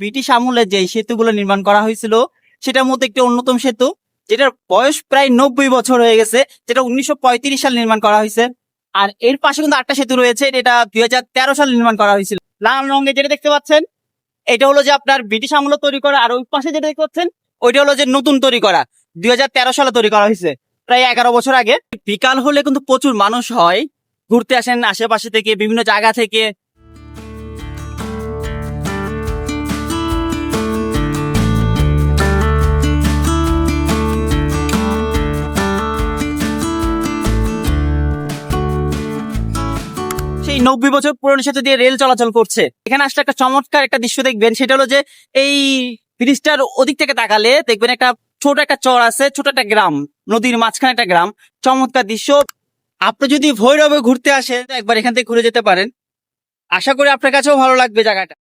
British আমলে যে সেতুগুলো নির্মাণ করা হয়েছিল, সেটার মধ্যে একটি অন্যতম সেতু, যেটার বয়স প্রায় নব্বই বছর হয়ে গেছে, যেটা উনিশশো সাল নির্মাণ করা হয়েছে। আর এর পাশে কিন্তু আটটা সেতু রয়েছে এটা দুই সালে নির্মাণ করা হয়েছিল। লাল রঙে যেটা দেখতে পাচ্ছেন, এটা হলো যে আপনার ব্রিটিশ আমলে তৈরি করা, আর ওই পাশে যেটা দেখতে পাচ্ছেন, ওইটা হলো যে নতুন তৈরি করা, দুই হাজার তেরো সালে তৈরি করা হয়েছে, প্রায় এগারো বছর আগে। বিকাল হলে কিন্তু প্রচুর মানুষ হয়, ঘুরতে আসেন আশেপাশে থেকে, বিভিন্ন জায়গা থেকে সেই নব্বই বছর পুরনো সেতু দিয়ে রেল চলাচল করছে। এখানে আসলে একটা চমৎকার একটা দৃশ্য দেখবেন, সেটা হলো যে এই ব্রিজটার ওদিক থেকে তাকালে দেখবেন একটা ছোট একটা চর আছে, ছোট একটা গ্রাম, নদীর মাঝখানে একটা গ্রাম। চমৎকার দৃশ্য। আপনি যদি ভৈরবে ঘুরতে আসেন, একবার এখান থেকে ঘুরে যেতে পারেন। আশা করি আপনার কাছেও ভালো লাগবে জায়গাটা।